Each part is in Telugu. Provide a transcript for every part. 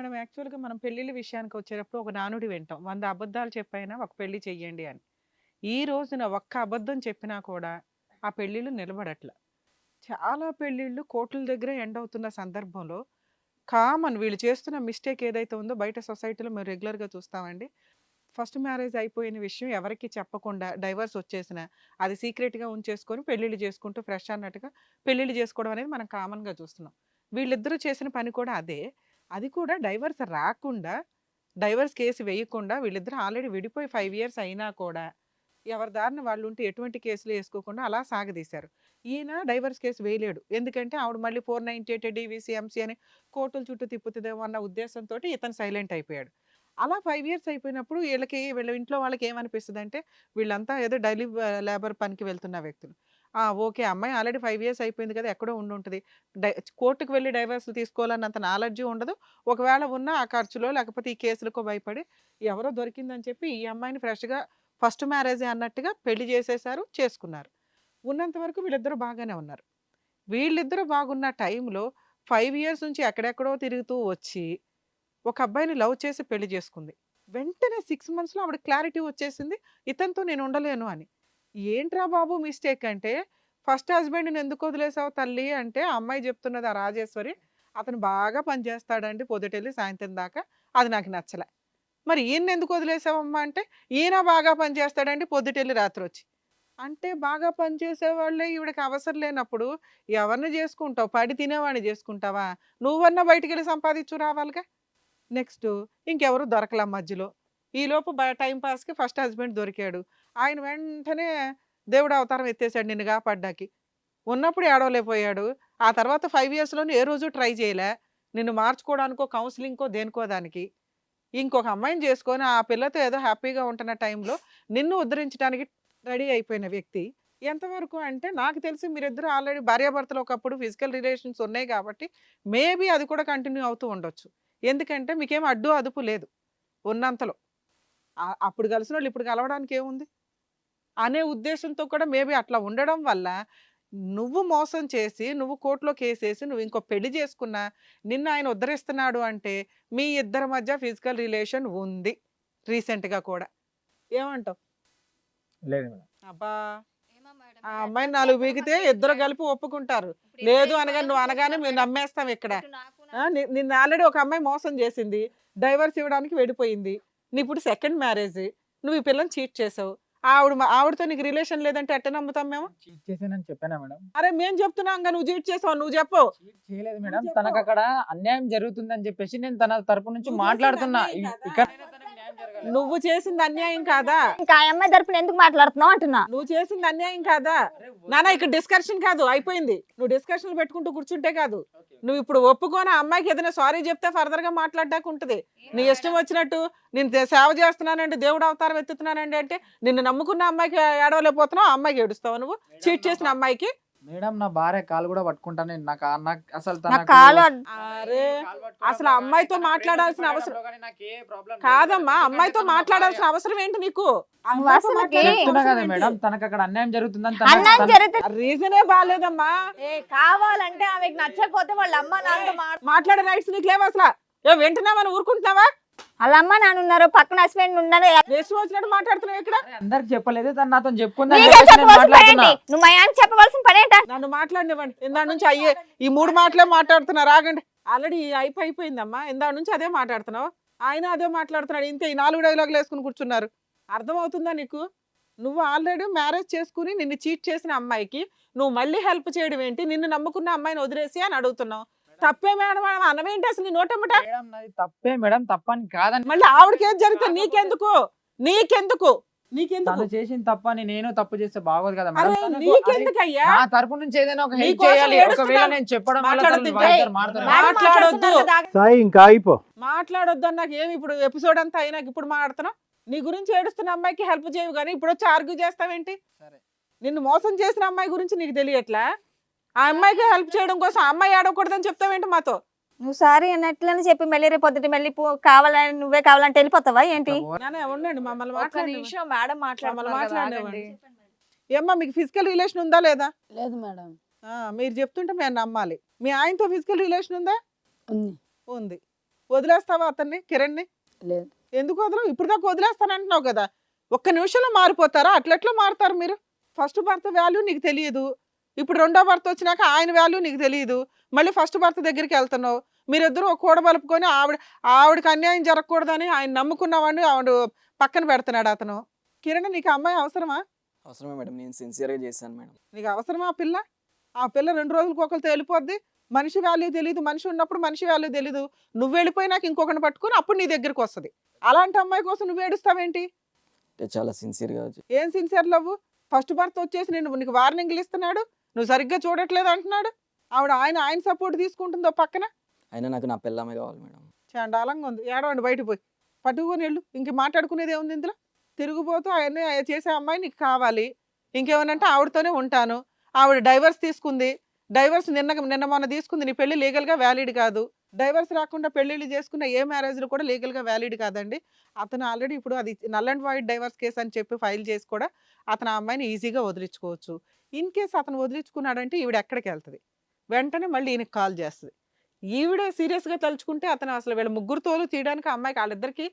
మేడం యాక్చువల్గా మనం పెళ్ళిళ్ళ విషయానికి వచ్చేటప్పుడు ఒక నానుడి వింటాం. వంద అబద్ధాలు చెప్పైనా ఒక పెళ్ళి చెయ్యండి అని. ఈ రోజున ఒక్క అబద్ధం చెప్పినా కూడా ఆ పెళ్ళిళ్ళు నిలబడట్ల. చాలా పెళ్ళిళ్ళు కోర్టుల దగ్గర ఎండ్ అవుతున్న సందర్భంలో కామన్ వీళ్ళు చేస్తున్న మిస్టేక్ ఏదైతే ఉందో బయట సొసైటీలో మేము రెగ్యులర్గా చూస్తామండి. ఫస్ట్ మ్యారేజ్ అయిపోయిన విషయం ఎవరికి చెప్పకుండా డైవర్స్ వచ్చేసిన అది సీక్రెట్గా ఉంచేసుకొని పెళ్ళిళ్ళు చేసుకుంటూ ఫ్రెష్ అన్నట్టుగా పెళ్ళిళ్ళు చేసుకోవడం అనేది మనం కామన్గా చూస్తున్నాం. వీళ్ళిద్దరూ చేసిన పని కూడా అదే. అది కూడా డైవర్స్ రాకుండా డైవర్స్ కేసు వేయకుండా వీళ్ళిద్దరు ఆల్రెడీ విడిపోయి ఫైవ్ ఇయర్స్ అయినా కూడా ఎవరి దారిని వాళ్ళు ఉంటే ఎటువంటి కేసులు వేసుకోకుండా అలా సాగదీశారు. ఈయన డైవర్స్ కేసు వేయలేడు. ఎందుకంటే ఆవిడ మళ్ళీ four ninety eight DVC MC అని కోర్టుల చుట్టూ తిప్పుతుందేమో అన్న ఉద్దేశంతో ఇతను సైలెంట్ అయిపోయాడు. అలా ఫైవ్ ఇయర్స్ అయిపోయినప్పుడు వీళ్ళకి వీళ్ళ ఇంట్లో వాళ్ళకి ఏమనిపిస్తుంది అంటే వీళ్ళంతా ఏదో డైలీ లేబర్ పనికి వెళ్తున్న వ్యక్తులు. ఓకే. అమ్మాయి ఆల్రెడీ ఫైవ్ ఇయర్స్ అయిపోయింది కదా! ఎక్కడో ఉండి ఉంటుంది డై కోర్టుకు వెళ్ళి డైవర్స్ తీసుకోవాలన్నంత నాలెడ్జ్ ఉండదు. ఒకవేళ ఉన్న ఆ ఖర్చులో లేకపోతే ఈ కేసులకు భయపడి ఎవరో దొరికిందని చెప్పి ఈ అమ్మాయిని ఫ్రెష్గా ఫస్ట్ మ్యారేజ్ అన్నట్టుగా పెళ్ళి చేసేసారు చేసుకున్నారు. ఉన్నంత వరకు వీళ్ళిద్దరూ బాగానే ఉన్నారు. వీళ్ళిద్దరూ బాగున్న టైంలో ఫైవ్ ఇయర్స్ నుంచి ఎక్కడెక్కడో తిరుగుతూ వచ్చి ఒక అబ్బాయిని లవ్ చేసి పెళ్ళి చేసుకుంది. వెంటనే సిక్స్ మంత్స్లో ఆవిడ క్లారిటీ వచ్చేసింది ఇతనితో నేను ఉండలేను అని. ఏంట్రా బాబు మిస్టేక్ అంటే ఫస్ట్ హస్బెండ్ని ఎందుకు వదిలేసావు తల్లి? అంటే అమ్మాయి చెప్తున్నది ఆ రాజేశ్వరి. అతను బాగా పనిచేస్తాడండి పొద్దుటెళ్ళి సాయంత్రం దాకా. అది నాకు నచ్చలే. మరి ఈయన ఎందుకు వదిలేసావమ్మా? అంటే ఈయన బాగా పనిచేస్తాడండి పొద్దుటెళ్ళి రాత్రి వచ్చి అంటే బాగా పనిచేసే వాళ్ళే ఈవిడకి అవసరం లేనప్పుడు ఎవరిని చేసుకుంటావు? పడి తినేవాడిని చేసుకుంటావా? నువ్వన్నా బయటికి వెళ్ళి సంపాదించు రావాలిగా. నెక్స్ట్ ఇంకెవరు దొరకలే మధ్యలో? ఈలోపు బ టైం పాస్కి ఫస్ట్ హస్బెండ్ దొరికాడు. ఆయన వెంటనే దేవుడు అవతారం ఎత్తేసాడు నిన్ను కాపాడ్డాకి ఉన్నప్పుడు ఏడవలేకపోయాడు. ఆ తర్వాత ఫైవ్ ఇయర్స్లోనే ఏ రోజు ట్రై చేయలే. నిన్ను మార్చుకోవడానికో కౌన్సిలింగ్కో దేనికో దానికి. ఇంకొక అమ్మాయిని చేసుకొని ఆ పిల్లతో ఏదో హ్యాపీగా ఉంటున్న టైంలో నిన్ను ఉద్ధరించడానికి రెడీ అయిపోయిన వ్యక్తి ఎంతవరకు అంటే నాకు తెలిసి మీరిద్దరు ఆల్రెడీ భార్యాభర్తలు ఒకప్పుడు ఫిజికల్ రిలేషన్స్ ఉన్నాయి కాబట్టి మేబీ అది కూడా కంటిన్యూ అవుతూ ఉండొచ్చు. ఎందుకంటే మీకేం అడ్డు అదుపు లేదు. ఉన్నంతలో. అప్పుడు కలిసిన వాళ్ళు ఇప్పుడు కలవడానికి ఏముంది? అనే ఉద్దేశంతో కూడా మేబీ అట్లా ఉండడం వల్ల నువ్వు మోసం చేసి నువ్వు కోర్టులో కేసేసి నువ్వు ఇంకో పెళ్ళి చేసుకున్నా నిన్ను ఆయన ఉద్ధరిస్తున్నాడు అంటే మీ ఇద్దరి మధ్య ఫిజికల్ రిలేషన్ ఉంది రీసెంట్గా కూడా. ఏమంటావు? లేదు అబ్బా! ఆ అమ్మాయిని నాలుగు బీగితే ఇద్దరు కలిపి ఒప్పుకుంటారు. లేదు అనగా నువ్వు అనగానే మేము నమ్మేస్తాం ఇక్కడ. నిన్ను ఆల్రెడీ ఒక అమ్మాయి మోసం చేసింది. డైవర్స్ ఇవ్వడానికి వెళ్ళిపోయింది నీ ఇప్పుడు సెకండ్ మ్యారేజ్. నువ్వు ఈ పిల్లని చీట్ చేసావు. ఆవిడ మా- ఆవిడతో నీకు రిలేషన్ లేదంటే ఎట్ట నమ్ముతాం మేము? చీట్ చేసానని చెప్పానా మేడం? అరే మేము చెప్తున్నాం ఇంకా నువ్వు చీట్ చేసావు నువ్వు చెప్పు. చీట్ చేయలేదు మేడం. తనకు అక్కడ అన్యాయం జరుగుతుందని చెప్పేసి నేను తన తరపు నుంచి మాట్లాడుతున్నా. ఇక్కడ నువ్వు చేసింది అన్యాయం కాదా? ఇంకా ఆ అమ్మాయి తరపున ఎందుకు మాట్లాడుతున్నావు అంటున్నా? నువ్వు చేసింది అన్యాయం కాదా? నానా ఇక్కడ డిస్కషన్ కాదు అయిపోయింది. నువ్వు డిస్కషన్లు పెట్టుకుంటూ కూర్చుంటే కాదు. నువ్వు ఇప్పుడు ఒప్పుకొని అమ్మాయికి ఏదైనా సారీ చెప్తే ఫర్దర్గా మాట్లాడడానికి ఉంటది. నీ ఇష్టం వచ్చినట్టు నేను సేవ చేస్తున్నానండి దేవుడు అవతారం ఎత్తుతున్నానండి అంటే నిన్ను నమ్ముకున్న అమ్మాయికి ఏడవలేకపోతున్నావు అమ్మాయికి ఏడుస్తావు నువ్వు? చీట్ చేసిన అమ్మాయికి మేడం నా భార్య కాలు కూడా పట్టుకుంటాను నేను నాకు ఆ- నాకు అసలు నా తనకు- కాలు అడ్- అరే కాలు పట్టుకోవడం అసలు అమ్మాయితో మాట్లాడాల్సిన అవసరం- కానీ నాకు ఏ problem లేదు. కాదమ్మా ఎందుకంటే అమ్మాయితో తన మాట్లాడాల్సిన భార్య. అవసరం ఏంటి నీకు? చెప్తున్నా కదా మేడం తనకు అక్కడ అన్యాయం జరుగుతుందని తన- అన్నం తన- జరిగితే రీజనే బాగాలేదమ్మా ఏ, కావాలంటే ఆమెకు నచ్చకపోతే వాళ్ళ అమ్మ నాన్నతో మాట్లా మాట్లాడే రైట్స్ నీకు లేవు అసలు. ఏ వింటున్నావని ఊరుకుంటున్నావా? వాళ్ళ అమ్మ నాన్న ఉన్నారు పక్కన హస్బెండ్ ఉన్నారు వచ్చినట్టు మాట్లాడుతున్నావు ఇక్కడ? అందరికి చెప్పలేదు తను నాతో నీకే చెప్పవలసిన పని ఏంటి? నువ్వు మా ఆయన చెప్పవలసిన పని ఏంట? నన్ను మాట్లాడినివ్వండి. ఇందా నుంచి అయ్యే ఈ మూడు మాటలే మాట్లాడుతున్నారు ఆగండి ఆల్రెడీ అయిపోయి అయిపోయిందమ్మా. ఇందా నుంచి అదే మాట్లాడుతున్నావు. ఆయన అదే మాట్లాడుతున్నాడు. ఇంతే ఈ నాలుగు డైలాగులు వేసుకుని కూర్చున్నారు. అర్థమవుతుందా నీకు? నువ్వు ఆల్రెడీ మ్యారేజ్ చేసుకుని నిన్ను చీట్ చేసిన అమ్మాయికి నువ్వు మళ్ళీ హెల్ప్ చేయడం ఏంటి? నిన్ను నమ్ముకున్న అమ్మాయిని వదిలేసి అని అడుగుతున్నావు. తప్పే మేడం మేడం అనవేంటి అసలు నీ నోటమ్మట మేడం నాది తప్పే మేడం తప్పని కాదని మళ్ళీ ఆవిడకి ఏం జరిగితే నీకెందుకు? నీకెందుకు? నీకెందుకు? తను చేసిన తప్పని నేను తప్పు చేస్తే బాగోదు కదా నా తరపు నుంచి ఏదైనా ఒక హెల్ప్ నీకోసం చేయాలి. ఏడుస్తున్నా. ఒకవేళ నేను చెప్పడం మాట్లాడొద్దు ఇంకా. అయిపో మాట్లాడొద్దు నాకు ఏమి ఇప్పుడు ఎపిసోడ్ అంతా అయినాక ఇప్పుడు మాట్లాడుతున్నావు? నీ గురించి ఏడుస్తున్న అమ్మాయికి హెల్ప్ చేయవు కానీ ఇప్పుడు వచ్చి ఆర్గ్యూ చేస్తావేంటి? సరే. నిన్ను మోసం చేసిన అమ్మాయి గురించి నీకు తెలియట్లా? ఆ అమ్మాయికి హెల్ప్ చేయడం కోసం అమ్మాయి ఆడకూడదని చెప్తావేంటి మాతో? నువ్వు సారీ అన్నట్లని చెప్పి మళ్ళీ రేపు పొద్దుట మళ్ళీ పో- కావాలని నువ్వే కావాలంటే వెళ్ళిపోతావా ఏంటి? నాన్న ఉండండి మమ్మల్ని ఒక్క మాట్లాడి నిమిషం మేడం మమ్మల్ని. ఏమ్మా మీకు ఫిజికల్ రిలేషన్ ఉందా లేదా? లేదు మేడం. ఆ, మీరు చెప్తుంటే మేము నమ్మాలి. మీ ఆయనతో ఫిజికల్ రిలేషన్ ఉందా? ఉంది. ఉంది. వదిలేస్తావా అతన్ని కిరణ్ని? లేదు. ఎందుకు వదలవు? ఇప్పుడు దాకా వదిలేస్తానంటున్నావు కదా. ఒక్క నిమిషంలో మారిపోతారా? అట్లెట్లా మారుతారు మీరు? ఫస్ట్ భర్త వాల్యూ నీకు తెలియదు. ఇప్పుడు రెండో భర్త వచ్చినాక ఆయన వాల్యూ నీకు తెలియదు మళ్ళీ ఫస్ట్ భర్త దగ్గరికి వెళ్తున్నావు. మీరిద్దరూ ఒక కూడ బలుపుకొని ఆవిడ ఆవిడకి అన్యాయం జరగకూడదని ఆయన నమ్ముకున్నవాడిని ఆవిడ పక్కన పెడుతున్నాడు అతను. కిరణ్ నీకు అమ్మాయి అవసరమా? అవసరమే మేడం నేను సిన్సియర్గా చేశాను మేడం. నీకు అవసరమా ఆ పిల్ల? ఆ పిల్ల రెండు రోజులకు ఒకరితో వెళ్ళిపోద్ది. మనిషి వాల్యూ తెలియదు మనిషి ఉన్నప్పుడు మనిషి వాల్యూ తెలియదు నువ్వు వెళ్ళిపోయినాక ఇంకొకరిని పట్టుకుని అప్పుడు నీ దగ్గరికి వస్తుంది. అలాంటి అమ్మాయి కోసం నువ్వు ఏడుస్తావేంటి? చాలా సిన్సియర్గా ఏం సిన్సియర్ లవ్ ఫస్ట్ భర్త వచ్చేసి నేను నీకు వార్నింగ్లు ఇస్తున్నాడు. నువ్వు సరిగ్గా చూడట్లేదు అంటున్నాడు? ఆవిడ ఆయన ఆయన సపోర్ట్ తీసుకుంటుందో పక్కన? అయినా నాకు నా పిల్లమే కావాలి మేడం. చాండాలంగా ఉంది. ఏడవండి బయట పోయి. పట్టుకొని వెళ్ళు. ఇంక మాట్లాడుకునేది ఏముంది ఇందులో? తిరిగిపోతూ అవన్నీ చేసే అమ్మాయి నీకు కావాలి. ఇంకేమనంటే ఆవిడతోనే ఉంటాను. ఆవిడ డైవర్స్ తీసుకుంది. డైవర్స్ నిన్న నిన్న మొన్న తీసుకుంది. నీ పెళ్ళి లీగల్గా వ్యాలిడ్ కాదు. డైవర్స్ రాకుండా పెళ్ళిళ్ళు చేసుకున్న ఏ మ్యారేజ్లు కూడా లీగల్గా వ్యాలిడ్ కాదండి. అతను ఆల్రెడీ ఇప్పుడు అది null and void divorce case అని చెప్పి ఫైల్ చేసి కూడా అతను ఆ అమ్మాయిని ఈజీగా వదిలించుకోవచ్చు. ఇన్ కేస్ అతను వదిలించుకున్నాడంటే ఈవిడ ఎక్కడికి వెళ్తుంది? వెంటనే మళ్ళీ ఈయనకి కాల్ చేస్తుంది. ఈవిడే సీరియస్గా తలుచుకుంటే అతను అసలు వీళ్ళ ముగ్గురు తోలు తీయడానికి అమ్మాయికి వాళ్ళిద్దరికి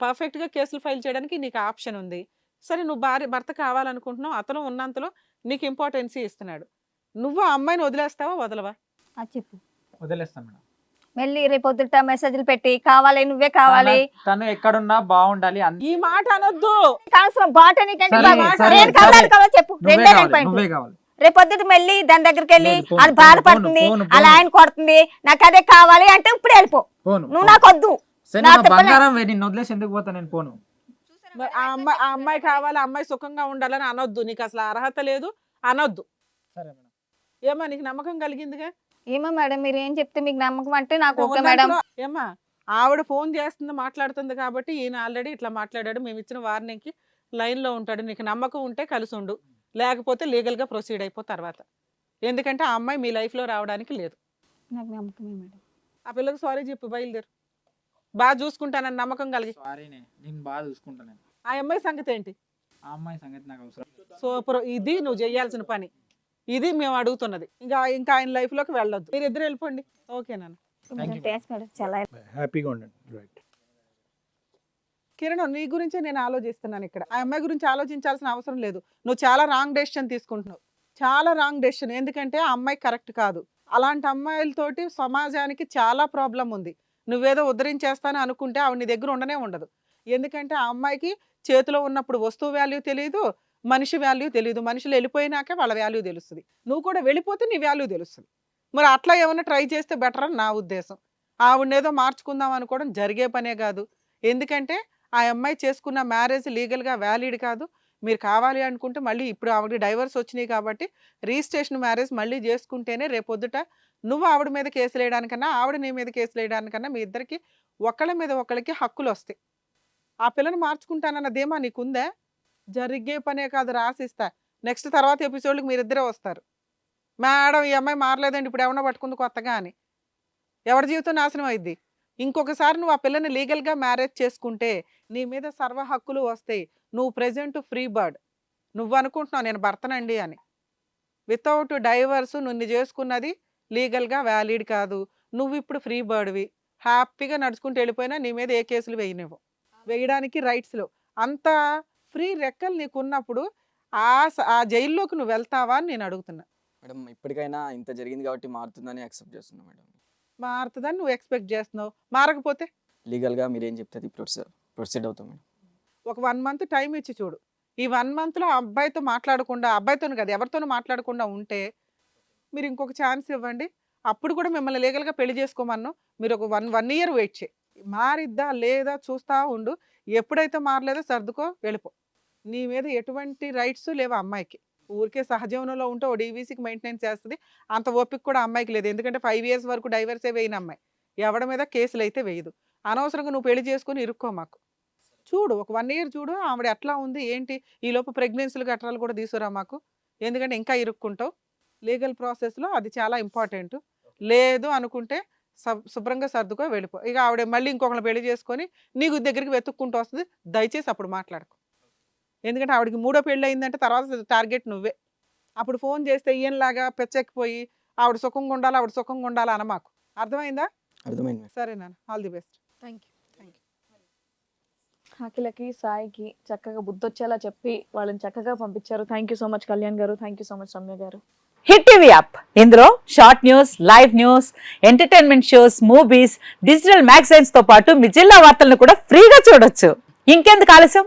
పర్ఫెక్ట్గా కేసులు ఫైల్ చేయడానికి నీకు ఆప్షన్ ఉంది. సరే నువ్వు భార్య భర్త కావాలనుకుంటున్నావు అతను ఉన్నంతలో నీకు ఇంపార్టెన్సీ ఇస్తున్నాడు. నువ్వు ఆ అమ్మాయిని వదిలేస్తావా వదలవా? అది చెప్పు. వదిలేస్తాను మేడం. మళ్ళీ రేపు పొద్దుట మెసేజ్లు పెట్టి కావాలి నువ్వే కావాలి. తన- ఎక్కడున్నా బాగుండాలి అన్- ఈ మాట అనొద్దు. కావాల్సిన బాటనీకంటే సరే, బాగా- సరే, నేను కావాలి సరే. కావాలి చెప్పు. నువ్వే రెండే కావాలి నువ్వే కావాలి. మళ్ళీ దాని దగ్గరికి వెళ్ళి లేదు, పోను, అది పోను, బాధపడుతుంది పోను, పోను, అలా పోను. ఆయన కొడుతుంది నాకు అదే కావాలి అంటే ఇప్పుడు వెళ్ళిపో. పోను నువ్వు నాకు వద్దు. సరే, నా నా తిప్పలే. బంగారం వే, నిన్ను వదిలేసి ఎందుకు పోతా నేను? పోను. మరి ఆ అమ్మాయి ఆ అమ్మాయి కావాలి ఆ అమ్మాయి సుఖంగా ఉండాలని అనొద్దు. నీకు అసలు అర్హత లేదు అనొద్దు. సరే మేడం. ఏమా నీకు నమ్మకం కలిగిందిగా? ఏమో మేడం మీరు ఏం చెప్తే మీకు నమ్మకం అంటే నాకు ఓకే మేడం. ఏమ్మా ఆవిడ ఫోన్ చేస్తుంది మాట్లాడుతుంది కాబట్టి ఈయన ఆల్రెడీ ఇట్లా మాట్లాడాడు. మేము ఇచ్చిన వార్నింగ్కి లైన్లో ఉంటాడు. నీకు నమ్మకం ఉంటే కలిసి ఉండు. లేకపోతే లీగల్గా ప్రొసీడ్ అయిపో తర్వాత. ఎందుకంటే ఆ అమ్మాయి మీ లైఫ్లో రావడానికి లేదు. నాకు నమ్మకమే మేడం. ఆ పిల్లకి సారీ చెప్పు బయలుదేరు. బాగా చూసుకుంటానని నమ్మకం కలిగి. సారీనే నేను బాగా చూసుకుంటాను. నేను ఆ అమ్మాయి సంగతి ఏంటి? ఆ అమ్మాయి సంగతి నాకు అవసరం. సూపర్. ఇది నువ్వు చేయాల్సిన పని. ఇది మేము అడుగుతున్నది. ఇంకా ఇంకా ఆయన లైఫ్లోకి వెళ్ళొద్దు. మీరు ఇద్దరు వెళ్ళిపోండి మేడం చాలా హ్యాపీగా ఉండండి. రైట్ కిరణ్ నీ గురించే నేను ఆలోచిస్తున్నాను ఇక్కడ. ఆ అమ్మాయి గురించి ఆలోచించాల్సిన అవసరం లేదు. నువ్వు చాలా రాంగ్ డెసిషన్ తీసుకుంటున్నావు. చాలా రాంగ్ డెసిషన్ ఎందుకంటే ఆ అమ్మాయి కరెక్ట్ కాదు. అలాంటి అమ్మాయిలతోటి సమాజానికి చాలా ప్రాబ్లం ఉంది. నువ్వేదో ఉద్ధరించేస్తాను అనుకుంటే ఆవిడ నీ దగ్గర ఉండనే ఉండదు. ఎందుకంటే ఆ అమ్మాయికి చేతిలో ఉన్నప్పుడు వస్తువు వాల్యూ తెలియదు మనిషి వాల్యూ తెలియదు మనుషులు వెళ్ళిపోయినాకే వాళ్ళ వాల్యూ తెలుస్తుంది. నువ్వు కూడా వెళ్ళిపోతే నీ వాల్యూ తెలుస్తుంది. మరి అట్లా ఏమైనా ట్రై చేస్తే బెటర్ అని నా ఉద్దేశం. ఆవిడేదో మార్చుకుందాం అనుకోవడం జరిగే పనే కాదు. ఎందుకంటే ఆ అమ్మాయి చేసుకున్న మ్యారేజ్ లీగల్గా వ్యాలిడ్ కాదు. మీరు కావాలి అనుకుంటే మళ్ళీ ఇప్పుడు ఆవిడ డైవర్స్ వచ్చినాయి కాబట్టి రిజిస్ట్రేషన్ మ్యారేజ్ మళ్ళీ చేసుకుంటేనే రేపొద్దుట నువ్వు ఆవిడ మీద కేసులు వేయడానికన్నా ఆవిడ నీ మీద కేసులు వేయడానికన్నా మీ ఇద్దరికి ఒకళ్ళ మీద ఒకళ్ళకి హక్కులు వస్తాయి ఆ పిల్లని మార్చుకుంటానన్న ధీమా నీకుందా? జరిగే పనే కాదు రాసిస్తా. నెక్స్ట్ తర్వాత ఎపిసోడ్కి మీరిద్దరే వస్తారు. మేడం ఈ అమ్మాయి మారలేదండి ఇప్పుడు ఏమన్నా పట్టుకుంది కొత్తగా అని. ఎవరి జీవితం నాశనం అయింది ఇంకొకసారి నువ్వు ఆ పిల్లని లీగల్గా మ్యారేజ్ చేసుకుంటే నీ మీద సర్వ హక్కులు వస్తాయి. నువ్వు ప్రెజెంట్ ఫ్రీ బర్డ్. నువ్వు అనుకుంటున్నావు నేను భర్తనండి అని. వితౌట్ డైవర్స్ నిన్ను చేసుకున్నది లీగల్గా వ్యాలిడ్ కాదు. నువ్వు ఇప్పుడు ఫ్రీ బర్డ్వి. హ్యాపీగా నడుచుకుంటూ వెళ్ళిపోయినా నీ మీద ఏ కేసులు వేయనివ్వు వేయడానికి రైట్స్లో అంత ఫ్రీ రెక్కలు నీకు ఉన్నప్పుడు ఆ ఆ జైల్లోకి నువ్వు వెళ్తావా అని నేను అడుగుతున్నా. మేడం ఇప్పటికైనా ఇంత జరిగింది కాబట్టి మారుతుందని యాక్సెప్ట్ చేస్తున్నా మేడం. మారుతుందని నువ్వు ఎక్స్పెక్ట్ చేస్తున్నావు. మారకపోతే? లీగల్గా మీరు ఏం చెప్తే అది ప్రొసీడ్ ప్రొసీడ్ అవుతాం మేడం. ఒక వన్ మంత్ టైం ఇచ్చి చూడు. ఈ వన్ మంత్లో అబ్బాయితో మాట్లాడకుండా అబ్బాయితో కదా ఎవరితోనూ మాట్లాడకుండా ఉంటే మీరు ఇంకొక ఛాన్స్ ఇవ్వండి. అప్పుడు కూడా మిమ్మల్ని లీగల్గా పెళ్ళి చేసుకోమన్నాను మీరు ఒక వన్ వన్ ఇయర్ వెయిట్ చేయి. మారిద్దా లేదా చూస్తా ఉండు. ఎప్పుడైతే మారలేదో సర్దుకో వెళ్ళిపో. నీ మీద ఎటువంటి రైట్స్ లేవు అమ్మాయికి. ఊరికే సహజీవనంలో ఉంటే ఓ డీవీసీకి మెయింటెనెన్స్ చేస్తుంది. అంత ఓపిక కూడా అమ్మాయికి లేదు. ఎందుకంటే ఫైవ్ ఇయర్స్ వరకు డైవర్సే వేయని అమ్మాయి. ఎవడి మీద కేసులు అయితే వేయదు. అనవసరంగా నువ్వు పెళ్ళి చేసుకుని ఇరుక్కో మాకు. చూడు ఒక వన్ ఇయర్ చూడు ఆవిడ ఎట్లా ఉంది ఏంటి? ఈ లోపు ప్రెగ్నెన్సీలు గట్రాలు కూడా తీసుకురా మాకు. ఎందుకంటే ఇంకా ఇరుక్కుంటావు. లీగల్ ప్రాసెస్లో అది చాలా ఇంపార్టెంట్. లేదు అనుకుంటే సబ్ శుభ్రంగా సర్దుకో వెళ్ళిపో. ఇక ఆవిడ మళ్ళీ ఇంకొకరిని పెళ్ళి చేసుకొని నీకు దగ్గరికి వెతుక్కుంటూ వస్తుంది. దయచేసి అప్పుడు మాట్లాడుకో. ఎందుకంటే ఆవిడకి మూడో పెళ్ళి అయిందంటే తర్వాత టార్గెట్ నువ్వే. అప్పుడు ఫోన్ చేస్తే ఈయనలాగా పెచ్చెక్కిపోయి ఆవిడ సుఖంగా ఉండాలి ఆవిడ సుఖంగా ఉండాలి అన మాకు. అర్థమైందా? అర్థమైంది సరే నాన్న all the best. Thank you. Thank you. అఖిలకి సాయికి చక్కగా బుద్ధొచ్చేలా చెప్పి వాళ్ళని చక్కగా పంపించారు. Thank you so much Kalyan గారు. Thank you so much Ramya గారు. Hit TV app. ఇందులో short news live news entertainment shows movies digital మ్యాగజైన్స్తో పాటు మీ జిల్లా వార్తలను కూడా ఫ్రీగా చూడొచ్చు. ఇంకెందుకు ఆలస్యం?